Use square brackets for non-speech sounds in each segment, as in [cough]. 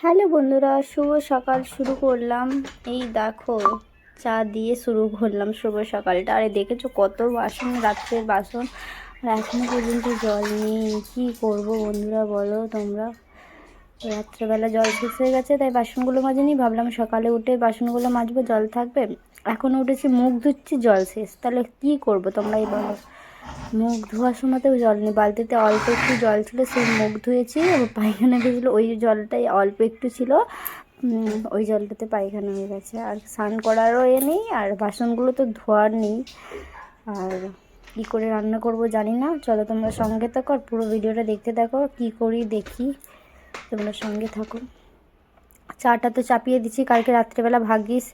Hello বন্ধুরা, শুভ সকাল। শুরু করলাম। এই দেখো, চা দিয়ে শুরু করলাম শুভ সকালটা। আরে দেখেছ কত বাসন, রাত্রের বাসন? আর এখনও পর্যন্ত জল নেই। কী করব বন্ধুরা, বলো তোমরা? রাত্রেবেলা জল শেষ হয়ে গেছে, তাই বাসনগুলো মাজেনি। ভাবলাম সকালে উঠে বাসনগুলো মাজবো, জল থাকবে। এখন উঠেছি, মুখ ধুচ্ছি, জল শেষ। তাহলে কী করব তোমরাই বলো। মুখ ধোয়ার সময়তেও জল নেই, বালতিতে অল্প একটু জল ছিল, সেই মুখ ধুয়েছি পায়খানা গেছিল, ওই জলটাই অল্প একটু ছিল ওই জলটাতে পায়খানা হয়ে গেছে, আর স্নান করারও এ নেই, আর বাসনগুলো তো ধোয়ার নেই, আর কী করে রান্না করব জানি না, চলো তোমরা সঙ্গে থাকো, আর পুরো ভিডিওটা দেখতে থাকো, কী করি দেখি, তোমরা সঙ্গে থাকো। চাটা তো চাপিয়ে দিচ্ছি। কালকে রাত্রেবেলা ভাগ্যিস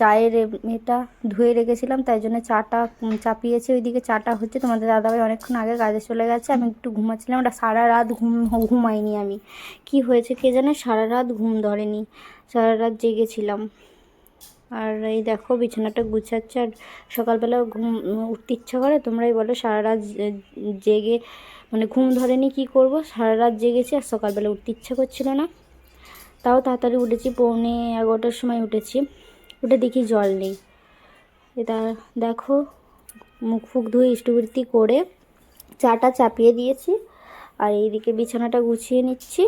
চায়ের এটা ধুয়ে রেখেছিলাম, তাই জন্য চাটা চাপিয়েছি। ওইদিকে চাটা হচ্ছে তোমাদের দাদাভাই অনেকক্ষণ আগে কাজে চলে গেছে। আমি একটু ঘুমাচ্ছিলাম, ওটা সারা রাত ঘুম, ঘুমাইনি আমি। কি হয়েছে কে জানে? সারা রাত ঘুম ধরেনি, সারা রাত জেগেছিলাম। আর এই দেখো, বিছানাটা গুছাচ্ছে, আর সকালবেলা ঘুম, উঠতে ইচ্ছা করে, তোমরাই বলো সারা রাত জেগে মানে ঘুম ধরেনি, কি করব? সারা রাত জেগেছি, আর সকালবেলা উঠতে ইচ্ছা করছিল না। তাও তাড়াতাড়ি উঠেছি, পৌনে এগারোটার সময় উঠেছি। উঠে দেখি জল নেই। এটা দেখো, মুখ ফুক ধুয়ে ইষ্টবৃত্তি করে চাটা চাপিয়ে দিয়েছি আর এইদিকে বিছানাটা গুছিয়ে নিচ্ছি।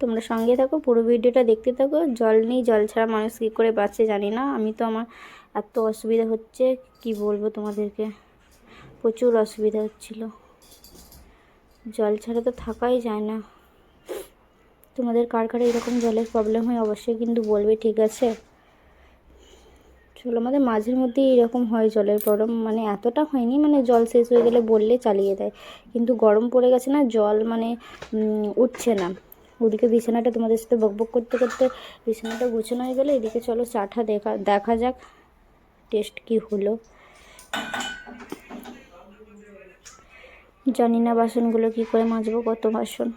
তোমরা সঙ্গে থাকো, পুরো ভিডিওটা দেখতে থাকো। জল নেই, জল ছাড়া মানুষ কী করে বাঁচে জানি না। আমি তো আমার এত অসুবিধা হচ্ছে, কি বলব তোমাদেরকে? প্রচুর অসুবিধা হচ্ছিল। জল ছাড়া তো থাকাই যায় না। তোমাদের কার কার এরকম জলের প্রবলেম হয় অবশ্যই কিন্তু বলবে, ঠিক আছে? চলো, আমাদের মাঝের মধ্যে এরকম হয় জলের প্রবলেম মানে এতটা হয়নি মানে জল শেষ হয়ে গেলে বললে চালিয়ে দেয়। কিন্তু গরম পড়ে গেছে না, জল মানে উঠছে না। ওদিকে বিছানাটা তোমাদের সাথে বকবক করতে করতে বিছানাটা গুছানো হয়ে গেলে। এদিকে চলো, চাটা দেখা দেখা যাক, টেস্ট কি হলো। জানি না বাসনগুলো কি করে মাজবো, কত বাসন।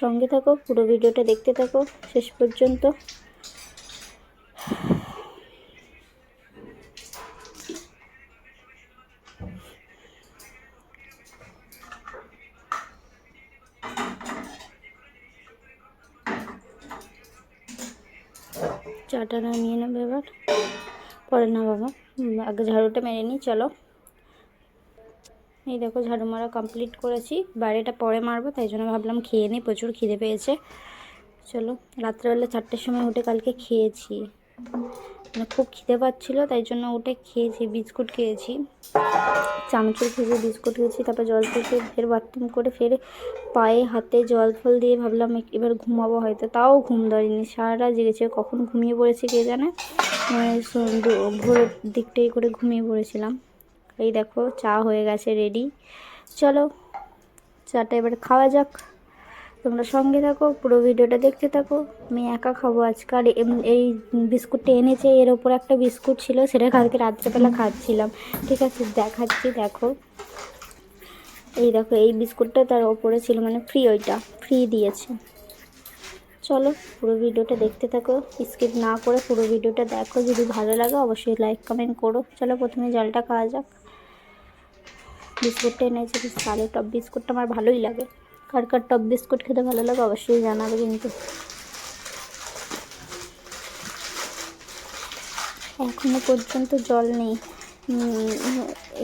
সঙ্গে থাকো, পুরো ভিডিওটা দেখতে থাকো, শেষ পর্যন্ত। চাটা নামিয়ে নেবে এবার। পরে না বাবা আগে ঝাড়ুটা মেরে নিই, চলো। এই দেখো ঝাড়ু মারা কমপ্লিট করেছি। বাইরেটা পরে মারবো, তাই জন্য ভাবলাম খেয়ে নিই, প্রচুর খিদে পেয়েছে। চলো, রাত্রেবেলা চারটের সময় উঠে কালকে খেয়েছি। মানে খুব খিদে পাচ্ছিলো, তাই জন্য উঠে খেয়েছি, বিস্কুট খেয়েছি। চানাচুর খেয়েছি বিস্কুট খেয়েছি, তারপর জল খেয়েছি ফের বাথরুম করে ফের পায়ে হাতে জল ফল দিয়ে ভাবলাম এবার ঘুমাবো হয়তো। তাও ঘুম ধরেনি সারা জেগেছে। কখন ঘুমিয়ে পড়েছি কে জানে? মানে ভোরের দিকটাই করে ঘুমিয়ে পড়েছিলাম। এই দেখো, চা হয়ে গেছে রেডি চলো, চাটা এবার খাওয়া যাক। তোমরা সঙ্গে থাকো, পুরো ভিডিওটা দেখতে থাকো। আমি একা খাব আজকাল এই বিস্কুটটা এনেছে, এর ওপর একটা বিস্কুট ছিল, সেটা কালকে রাত্রেবেলা খাচ্ছিলাম। ঠিক আছে, দেখাচ্ছি, দেখো। এই দেখো, এই বিস্কুটটা তার ওপরে ছিল মানে ফ্রি ওইটা ফ্রি দিয়েছে। চলো, পুরো ভিডিওটা দেখতে থাকো। স্কিপ না করে পুরো ভিডিওটা দেখো। যদি ভালো লাগে, অবশ্যই লাইক কমেন্ট করো। চলো, প্রথমে জলটা খাওয়া যাক। বিস্কুটটা এনেছে কালো টপ বিস্কুটটা আমার ভালোই লাগে। কার কার টপ বিস্কুট খেতে ভালো লাগে অবশ্যই জানাবে কিন্তু। এখনও পর্যন্ত জল নেই।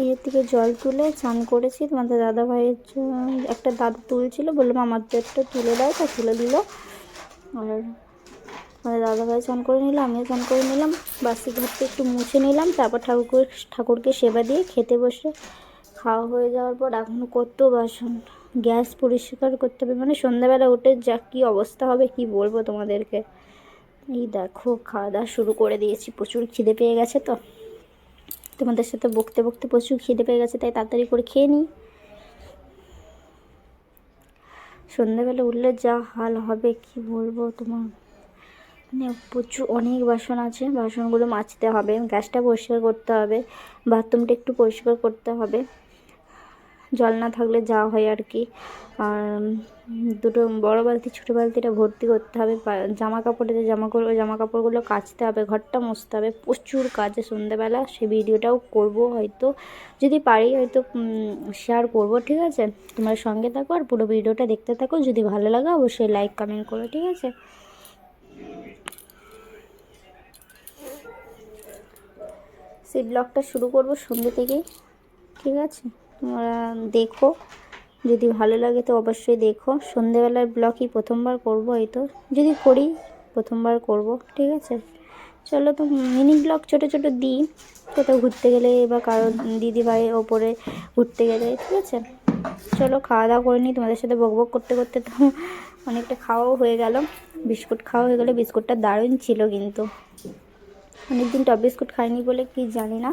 এর থেকে জল তুলে চান করেছি। তোমাদের দাদা ভাইয়ের একটা দাদা তুলছিল বললাম আমার তো একটা তুলে দাও, তা তুলে দিল। আর আমাদের দাদা ভাই চান করে নিলাম আমিও চান করে নিলাম। বাসি ঘরটা একটু মুছে নিলাম, তারপর ঠাকুর, ঠাকুরকে সেবা দিয়ে খেতে বসে খাওয়া হয়ে যাওয়ার পর এখন কত বাসন, গ্যাস পরিষ্কার করতে হবে। মানে সন্ধ্যাবেলা উঠে যা কী অবস্থা হবে কি বলব তোমাদেরকে? এই দেখো খাওয়া দাওয়া শুরু করে দিয়েছি। প্রচুর খিদে পেয়ে গেছে তো। তোমাদের সাথে বকতে বকতে প্রচুর খিদে পেয়ে গেছে, তাই তাড়াতাড়ি করে খেয়ে নিই। সন্ধ্যাবেলা উঠলে যা হাল হবে কি বলব তোমার? মানে প্রচুর, অনেক বাসন আছে। বাসনগুলো মাজতে হবে, গ্যাসটা পরিষ্কার করতে হবে, বাথরুমটা একটু পরিষ্কার করতে হবে। জল না থাকলে যা হয় আর কি। আর দুটো বড় বালতি, ছোটো বালতিটা ভর্তি করতে হবে। জামা কাপড়ে যে জামা কাপড় জামা কাপড়গুলো কাচতে হবে, ঘরটা মুছতে হবে। প্রচুর কাজে সন্ধ্যেবেলা সে ভিডিওটাও করব হয়তো। যদি পারি হয়তো শেয়ার করব, ঠিক আছে? তোমার সঙ্গে থাকো আর পুরো ভিডিওটা দেখতে থাকো। যদি ভালো লাগে অবশ্যই লাইক কমেন্ট করো, ঠিক আছে? সেই ব্লগটা শুরু করব সন্ধ্যে থেকেই, ঠিক আছে? তোমরা দেখো। যদি ভালো লাগে তো অবশ্যই দেখো। সন্ধেবেলার ব্লগই প্রথমবার করব হয়তো যদি করি, প্রথমবার করব, ঠিক আছে? চলো তো মিনি ব্লগ ছোটো ছোটো দিই। কোথাও ঘুরতে গেলে বা কারও দিদি ভাই ওপরে ঘুরতে গেলে, ঠিক আছে? চলো খাওয়া দাওয়া করে নিই। তোমাদের সাথে বক বক করতে করতে তো অনেকটা খাওয়াও হয়ে গেল। বিস্কুট খাওয়া হয়ে গেলো বিস্কুটটা দারুণ ছিল কিন্তু। অনেকদিন টপ বিস্কুট খাইনি বলে কি জানি না।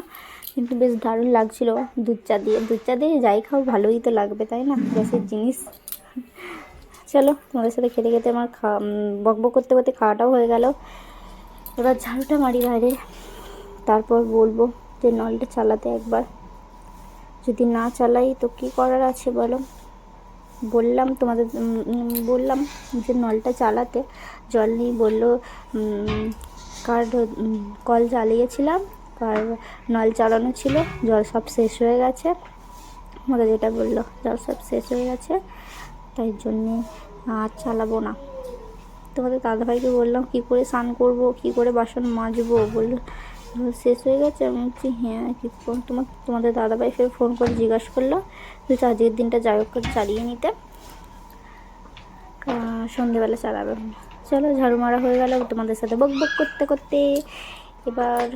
কিন্তু বেশ দারুণ লাগছিল দুধ চা দিয়ে। দুধ চা দিয়ে যাই খাও ভালোই তো লাগবে তাই না? গ্যাসের জিনিস। চলো তোমাদের সাথে খেতে খেতে আমার খাওয়া বক করতে করতে খাওয়াটাও হয়ে গেল। এবার ঝাড়ুটা মারি বাইরে। তারপর বলব যে নলটা চালাতে একবার। যদি না চালাই তো কী করার আছে বলো? বললাম তোমাদের বললাম যে নলটা চালাতে। জল নিয়ে বলল উম, কার উম, কল চালিয়েছিলাম কার নল চালানো ছিল, জল সব শেষ হয়ে গেছে। আমাকে যেটা বলল, জল সব শেষ হয়ে গেছে, তাই জন্যে আর চালাবো না। তোমাদের দাদাভাইকে বললাম, কী করে স্নান করব, কী করে বাসন মাজবো? বলল শেষ হয়ে গেছে। আমি বলছি হ্যাঁ কী তোমার তোমাদের দাদাভাই ফের ফোন করে জিজ্ঞাসা করল, যে আজকের দিনটা যাই হোক করে চালিয়ে নিতে। সন্ধেবেলা চালাবে। চলো, ঝাড়ু মারা হয়ে গেল, তোমাদের সাথে বক বক করতে করতে এবার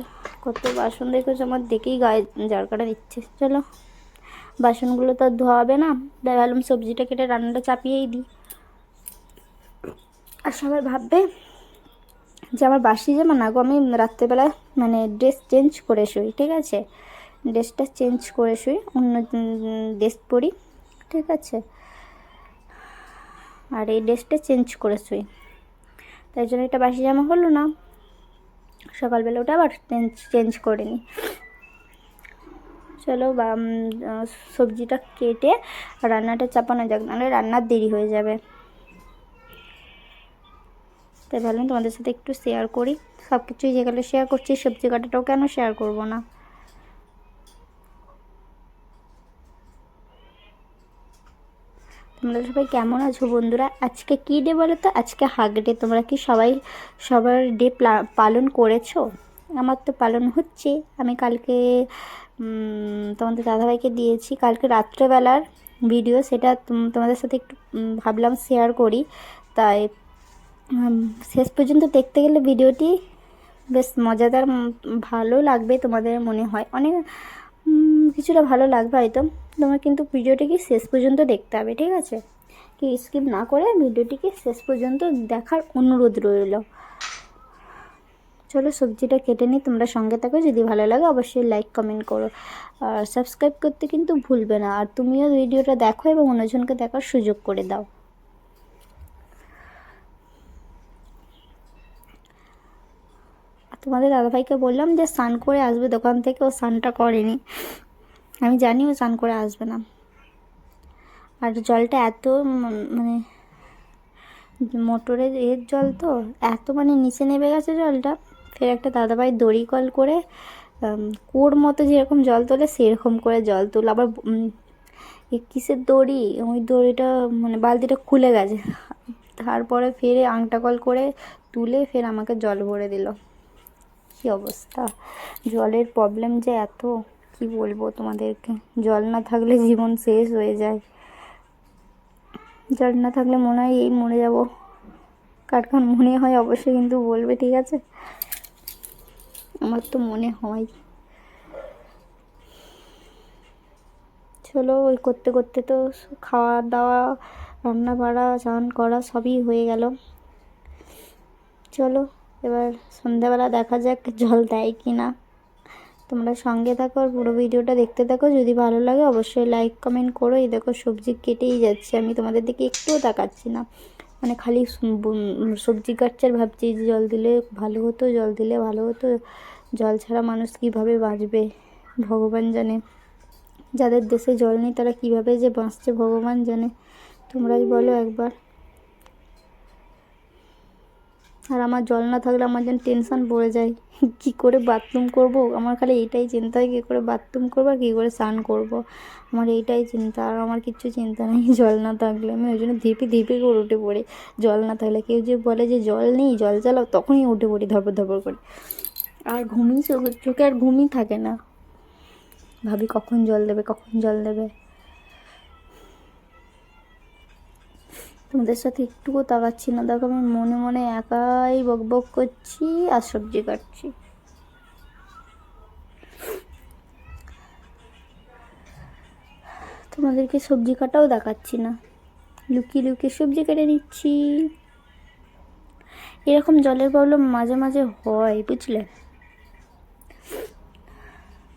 কত বাসন দেখেছ? আমার দেখেই গায়ে জার কাটা দিচ্ছে চলো, বাসনগুলো তো আর ধোয়া হবে না। তাই ভাবলাম সবজিটা কেটে রান্নাটা চাপিয়েই দিই। আর সবাই ভাববে যে আমার বাসি জামা না গো আমি রাত্রেবেলা মানে ড্রেস চেঞ্জ করে শুই, ঠিক আছে? ড্রেসটা চেঞ্জ করে শুই, অন্য ড্রেস পরি, ঠিক আছে? আর এই ড্রেসটা চেঞ্জ করে শুই। তাই জন্য এটা বাসি জামা হলো না। সকালবেলা ওটা আবার চেঞ্জ চেঞ্জ করে নিই চলো, বা সবজিটা কেটে রান্নাটা চাপানো যাক, নাহলে রান্নার দেরি হয়ে যাবে। তাই ভাবলাম তোমাদের সাথে একটু শেয়ার করি। সব কিছুই যেগুলো শেয়ার করছি, সবজি কাটাটাও কেন শেয়ার করব না? তোমরা সবাই কেমন আছো বন্ধুরা? আজকে কী ডে বলো তো? আজকে হাগ ডে। তোমরা কি সবাই সবার ডে পালন করেছ? আমার তো পালন হচ্ছে। আমি কালকে তোমাদের দাদাভাইকে দিয়েছি। কালকে রাত্রেবেলার ভিডিও সেটা তোম- তোমাদের সাথে একটু ভাবলাম শেয়ার করি। তাই শেষ পর্যন্ত দেখতে গেলে ভিডিওটি বেশ মজাদার ভালো লাগবে তোমাদের মনে হয়। অনেক কিছুটা ভালো লাগবে হয়তো। তোমার কিন্তু ভিডিওটিকে শেষ পর্যন্ত দেখতে হবে, ঠিক আছে? কি স্কিপ না করে ভিডিওটিকে শেষ পর্যন্ত দেখার অনুরোধ রইল। চলো সবজিটা কেটে নিই, তোমরা সঙ্গে থাকো, যদি ভালো লাগে অবশ্যই লাইক কমেন্ট করো। আর সাবস্ক্রাইব করতে কিন্তু ভুলবে না, আর তুমিও ভিডিওটা দেখো এবং অন্যজনকে দেখার সুযোগ করে দাও। তোমাদের দাদাভাইকে বললাম যে স্নান করে আসবে, দোকান থেকে ও স্নানটা করেনি। আমি জানি ও স্নান করে আসবে না। আর জলটা এত মানে মোটরের এর জল তো, এত মানে নিচে নেমে গেছে জলটা। ফের একটা দাদাভাই দড়ি কল করে কুয়োর মতো যেরকম জল তোলে সেরকম করে জল তোলে আবার কিসের দড়ি? ওই দড়িটা মানে বালতিটা খুলে গেছে। তারপরে ফের আংটা কল করে তুলে ফের আমাকে জল ভরে দিল। কী অবস্থা? জলের প্রবলেম যে এত। কি বলব তোমাদেরকে? জল না থাকলে জীবন শেষ হয়ে যায়। জল না থাকলে মনে হয় এই মরে যাব। কার মনে হয় অবশ্যই কিন্তু বলবে, ঠিক আছে? আমার তো মনে হয়। চলো, ওই করতে করতে তো খাওয়া দাওয়া রান্না বাড়া চান করা সবই হয়ে গেল। চলো, এবার সন্ধ্যাবেলা দেখা যাক জল দেয় কি না তোমরা সঙ্গে থাকো আর পুরো ভিডিওটা দেখতে থাকো। যদি ভালো লাগে, অবশ্যই লাইক কমেন্ট করো। এই দেখো, সবজি কেটেই যাচ্ছে। আমি তোমাদের দিকে একটুও তাকাচ্ছি না। মানে খালি সবজি কাটছে আর ভাবছি যে জল দিলে ভালো হতো, জল দিলে ভালো হতো। জল ছাড়া মানুষ কীভাবে বাঁচবে? ভগবান জানে। যাদের দেশে জল নেই, তারা কীভাবে যে বাঁচছে, ভগবান জানে। তোমরাই বলো একবার। আর আমার জল না থাকলে আমার যেন টেনশন পড়ে যায়। কী করে বাথরুম করব? আমার খালি এইটাই চিন্তা হয় কী করে বাথরুম করব আর কী করে স্নান করব? আমার এইটাই চিন্তা, আর আমার কিচ্ছু চিন্তা নেই, [laughs] জল না থাকলে। আমি ওই জন্য ধিপি ধিপি করে উঠে পড়ি। জল না থাকলে কেউ যে বলে যে জল নেই, জল চালাও তখনই উঠে পড়ি ধরপর ধরপর করে। আর ঘুমই চোখে চোখে আর ঘুমই থাকে না। ভাবি কখন জল দেবে, কখন জল দেবে? তোমাদের সাথে একটুকু তাকাচ্ছি না। দেখো, আমি মনে মনে একাই বক বক করছি আর সবজি কাটছি। তোমাদেরকে সবজি কাটাও দেখাচ্ছি না। লুকিয়ে লুকিয়ে সবজি কেটে নিচ্ছি। এরকম জলের প্রবলেম মাঝে মাঝে হয়, বুঝলে?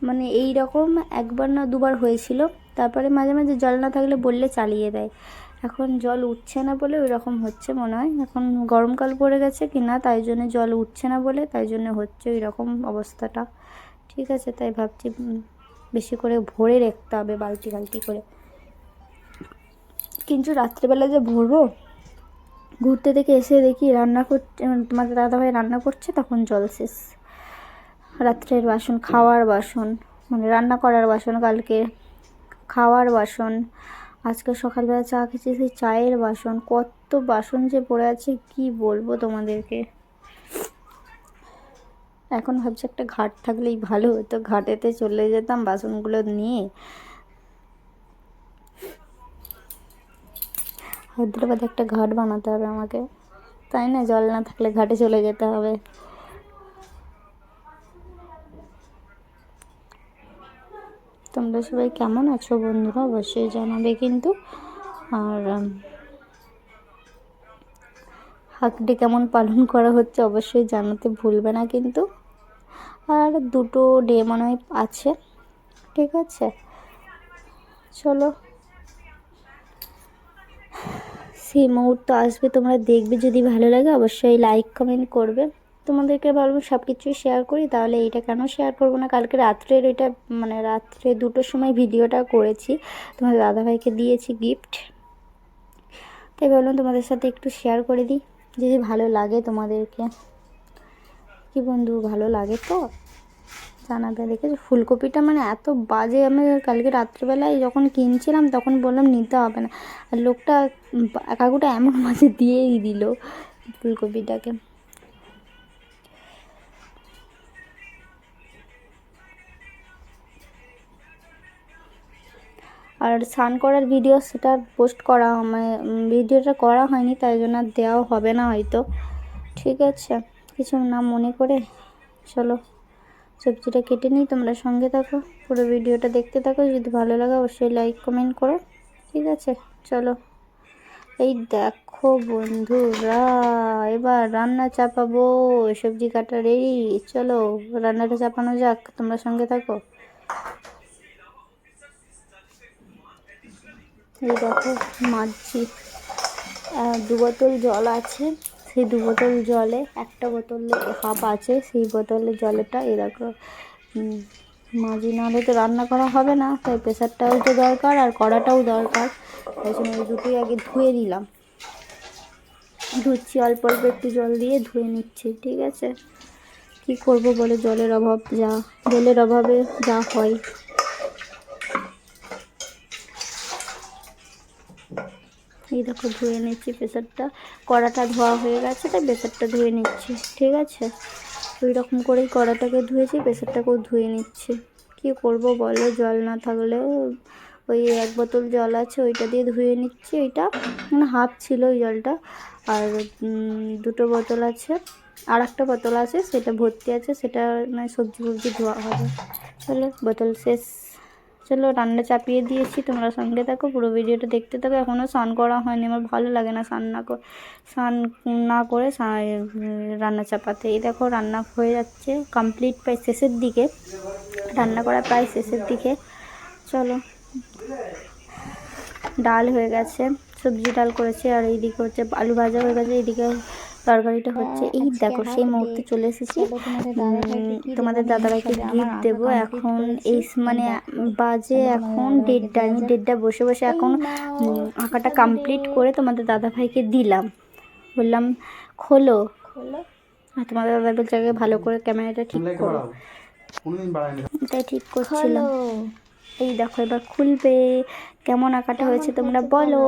মানে এই রকম একবার না দুবার হয়েছিল। তারপরে মাঝে মাঝে জল না থাকলে বললে চালিয়ে দেয়। এখন জল উঠছে না বলে ওই রকম হচ্ছে মনে হয়। এখন গরমকাল পড়ে গেছে কি না তাই জন্য জল উঠছে না বলে, তাই জন্য হচ্ছে ওই রকম অবস্থাটা। ঠিক আছে, তাই ভাবছি বেশি করে ভরে রাখতে হবে বালতি বালতি করে। কিন্তু রাত্রেবেলা যে ভরবো, ঘুরতে থেকে এসে দেখি রান্না করছে তোমাদের দাদাভাই রান্না করছে, তখন জল শেষ। রাত্রের বাসন, খাওয়ার বাসন মানে রান্না করার বাসন, কালকে খাওয়ার বাসন আজকে সকালবেলা চা খেয়েছি, সেই চায়ের বাসন। কত বাসন যে পড়ে আছে, কি বলব তোমাদেরকে? এখন ভাবছি একটা ঘাট থাকলেই ভালো হতো। ঘাটেতে চলে যেতাম বাসনগুলো নিয়ে। হায়দ্রাবাদে একটা ঘাট বানাতে হবে আমাকে। তাই না? জল না থাকলে ঘাটে চলে যেতে হবে। তোমরা সবাই কেমন আছো বন্ধুরা? অবশ্যই জানাবে কিন্তু। আর উম, হাকডে কেমন পালন করা হচ্ছে অবশ্যই জানাতে ভুলবে না কিন্তু। আর দুটো ডে মনে হয় আছে ঠিক আছে? চলো। সেই মুহূর্ত আসবে তোমরা দেখবে যদি ভালো লাগে অবশ্যই লাইক কমেন্ট করবে। তোমাদেরকে বলব সব কিছুই শেয়ার করি, তাহলে এইটা কেন শেয়ার করব না? কালকে রাত্রের ওইটা মানে রাত্রে দুটোর সময় ভিডিওটা করেছি। তোমার দাদাভাইকে দিয়েছি গিফট তাই ভাবলাম তোমাদের সাথে একটু শেয়ার করে দিই, যদি ভালো লাগে তোমাদেরকে। কি বন্ধু, ভালো লাগে তো? জানাবে, দেখেছ? ফুলকপিটা মানে এত বাজে, আমি কালকে রাত্রিবেলায় যখন কিনছিলাম, তখন বললাম নিতে হবে না। আর লোকটা কাকুটা এমন মাঝে দিয়েই দিল ফুলকপিটাকে। আর স্নান করার ভিডিও সেটা পোস্ট করা মানে ভিডিওটা করা হয়নি, তাই জন্য আর দেওয়াও হবে না হয়তো। ঠিক আছে, কিছু না মনে করে চলো সবজিটা কেটে নিই, তোমরা সঙ্গে থাকো, পুরো ভিডিওটা দেখতে থাকো, যদি ভালো লাগে অবশ্যই লাইক কমেন্ট করো। ঠিক আছে, চলো। এই দেখো বন্ধুরা, এবার রান্না চাপাবো, সবজি কাটা রেডি চলো রান্নাটা চাপানো যাক, তোমরা সঙ্গে থাকো। এই দেখো আহ, দু বোতল জল আছে। সেই দু বোতল জলে একটা বোতলে হাফ আছে সেই বোতলে জলেটা উম, মাঝি নাহলে তো রান্না করা হবে না। তাই প্রেশারটাও তো দরকার আর কড়াটাও দরকার। তাই জন্য ওই দুটোই আগে ধুয়ে দিলাম ধুচ্ছি অল্প অল্প একটু জল দিয়ে ধুয়ে নিচ্ছি ঠিক আছে? কি করব বলে? জলের অভাব যা জলের অভাবে যা হয়। এই দেখো ধুয়ে নিচ্ছি, প্রেসারটা। কড়াটা ধোয়া হয়ে গেছে, তাই প্রেসারটা ধুয়ে নিচ্ছি, ঠিক আছে? ওই রকম করেই কড়াটাকে ধুয়েছি, প্রেসারটাকেও ধুয়ে নিচ্ছি। কি করব বলো? জল না থাকলে ওই এক বোতল জল আছে, ওইটা দিয়ে ধুয়ে নিচ্ছি। ওইটা মানে হাফ ছিল ওই জলটা। আর দুটো বোতল আছে আর একটা বোতল আছে, সেটা ভর্তি আছে, সেটা মানে সবজি ফবজি ধোয়া হবে। চলো, বোতল শেষ। চলো রান্না চাপিয়ে দিয়েছি, তোমরা সঙ্গে থাকো, পুরো ভিডিওটা দেখতে থাকো। এখনও স্নান করা হয়নি, আমার ভালো লাগে না স্নান না করে, স্নান না করে রান্না চাপাতে। এই দেখো রান্না হয়ে যাচ্ছে কমপ্লিট প্রায় শেষের দিকে। রান্না করা প্রায় শেষের দিকে। চলো। ডাল হয়ে গেছে, সবজি ডাল করেছে, আর এইদিকে হচ্ছে আলু ভাজা হয়ে গেছে, এইদিকে তরকারিটা হচ্ছে। হ্যাঁ, এই দেখো সেই মুহূর্তে চলে এসেছি। তোমাদের দাদাভাইকে গিফট দেবো এখন এই মানে বাজে এখন দেড়টা আমি দেড়টা বসে বসে এখন আঁকাটা কমপ্লিট করে তোমাদের দাদাভাইকে দিলাম। বললাম খোলো। খোলো। আর তোমাদের দাদা বলছে আগে ভালো করে ক্যামেরাটা ঠিক করো। এটাই ঠিক করছিলাম। এই দেখো এবার খুলবে। কেমন আঁকাটা হয়েছে তোমরা বলো।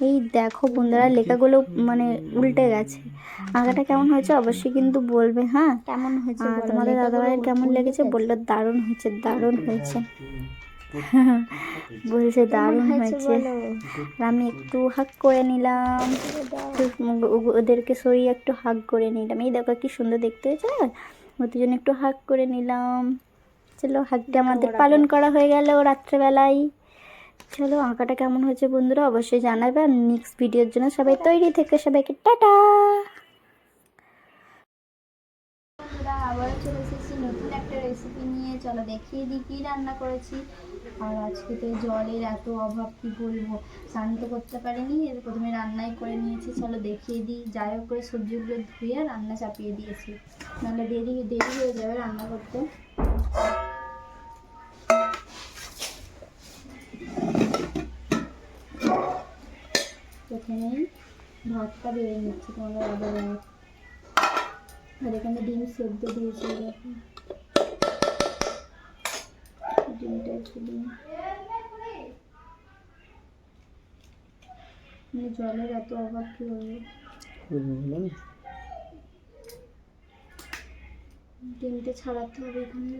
এই দেখো বন্ধুরা লেখাগুলো মানে উল্টে গেছে। আঁকাটা কেমন হয়েছে অবশ্যই কিন্তু বলবে হ্যাঁ? কেমন হয়েছে আর তোমাদের দাদাভাইয়ের কেমন লেগেছে? গেছে? বলল দারুণ হয়েছে দারুণ হয়েছে। [laughs] বলছে দারুণ হয়েছে আমি একটু হাক করে নিলাম। একটু ওদেরকে সরিয়ে একটু হাক করে নিলাম। এই দেখো কি সুন্দর দেখতে হয়েছে না ওদের জন্য একটু হাক করে নিলাম। চলো হাকটা আমাদের পালন করা হয়ে গেল রাত্রেবেলায়। চলো, আঁকাটা কেমন হয়েছে বন্ধুরা অবশ্যই জানাবে। আর নেক্সট ভিডিওর জন্য সবাই তৈরি থেকে সবাইকে টাটা! আবারও চলে এসেছি নতুন একটা রেসিপি নিয়ে। চলো, দেখিয়ে দিই কী রান্না করেছি। আর আজকে তো জলের এত অভাব, কি বলব? স্নান তো করতে পারিনি প্রথমে রান্নাই করে নিয়েছি। চলো, দেখিয়ে দিই। যাই হোক করে সবজিগুলো ধুয়ে রান্না চাপিয়ে দিয়েছি। নাহলে দেরি দেরি হয়ে যাবে রান্না করতে। প্রথমেই ভাতটা বেড়ে নিচ্ছি, তোমাদের আবার আর এখানে ডিম সেদ্ধ দিয়েছি মানে জলের এত অভাব কি হবে ডিমটা ছাড়াতে হবে এখানে।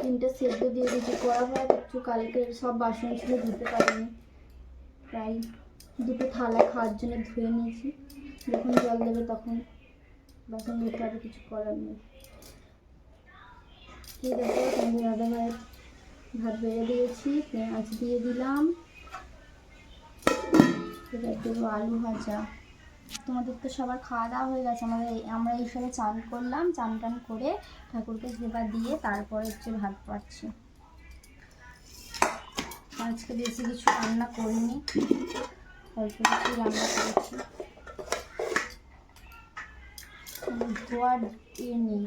ডিমটা সেদ্ধ দিয়ে দিয়েছি করা হয় একটু কালকে সব বাসন ছিল ধুতে পারিনি। প্রায় দুটো থালা খাওয়ার জন্য ধুয়ে নিয়েছি। যখন জল দেবে তখন বাসন ধুতে হবে, কিছু করার নেই। এই দেখো তোমাদের দাদা ভাই ভাত বেড়ে দিয়েছি, পেঁয়াজ দিয়ে দিলাম। এবার দেবো আলু ভাজা। তোমাদের তো সবার খাওয়া দাওয়া হয়ে গেছে আমাদের আমরা এই চান করলাম, চান টান করে ঠাকুরকে সেবা দিয়ে তারপরে হচ্ছে ভাত পাচ্ছি। আজকে বেশি কিছু রান্না করিনি। অল্প কিছু রান্না করেছি ধোয়ার ইয়ে নেই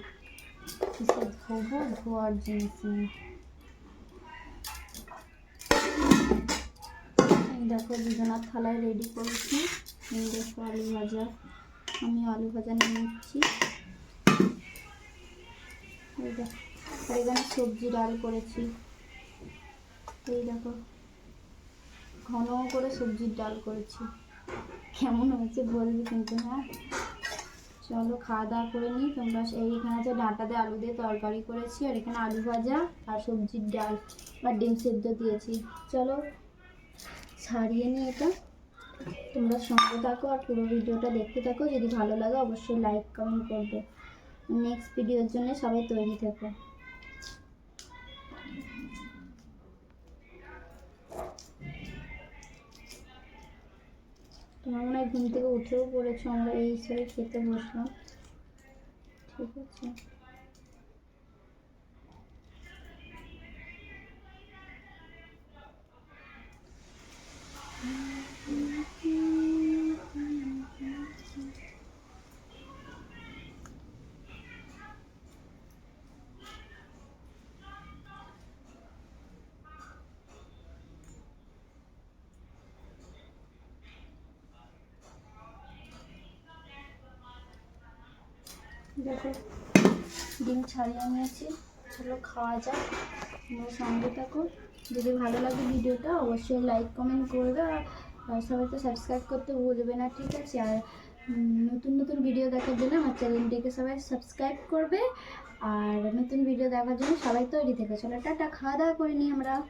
কিসে ধোবো ধোয়ার জিনিস নেই দেখো, দুজনার থালায় রেডি করেছি। দেখো আলু ভাজা আমি আলু ভাজা নিয়ে নিচ্ছি এখানে সবজি ডাল করেছি। এই দেখো ঘন করে সবজির ডাল করেছি। কেমন হয়েছে বলবি কিন্তু হ্যাঁ? চলো খাওয়া দাওয়া করে নিই তোমরা এইখানে আছে ডাঁটা দিয়ে আলু দিয়ে তরকারি করেছি, আর এখানে আলু ভাজা আর সবজির ডাল আর ডিম সেদ্ধ দিয়েছি। চলো ছাড়িয়ে নিই এটা। তোমরা সঙ্গে থাকো আর পুরো ভিডিওটা দেখতে থাকো। যদি ভালো লাগে অবশ্যই লাইক কমেন্ট করবে। নেক্সট ভিডিওর জন্য সবাই তৈরি থেকো। তোমার মনে হয় ঘুম থেকে উঠেও পড়েছো আমরা এই হিসেবে খেতে বসলাম। ঠিক আছে। দেখো, ডিম ছাড়িয়ে নিয়েছি চলো খাওয়া যাক। তোমরা সঙ্গে থাকো। যদি ভালো লাগে ভিডিওটা, অবশ্যই লাইক কমেন্ট করবে। আর সবাই তো সাবস্ক্রাইব করতে ভুলবে না, ঠিক আছে? আর নতুন নতুন ভিডিও দেখার জন্য আমার চ্যানেলটিকে সবাই সাবস্ক্রাইব করবে। আর, নতুন ভিডিও দেখার জন্য সবাই তৈরি থেকে চলো। টাটা খাওয়া দাওয়া করে নিই আমরা।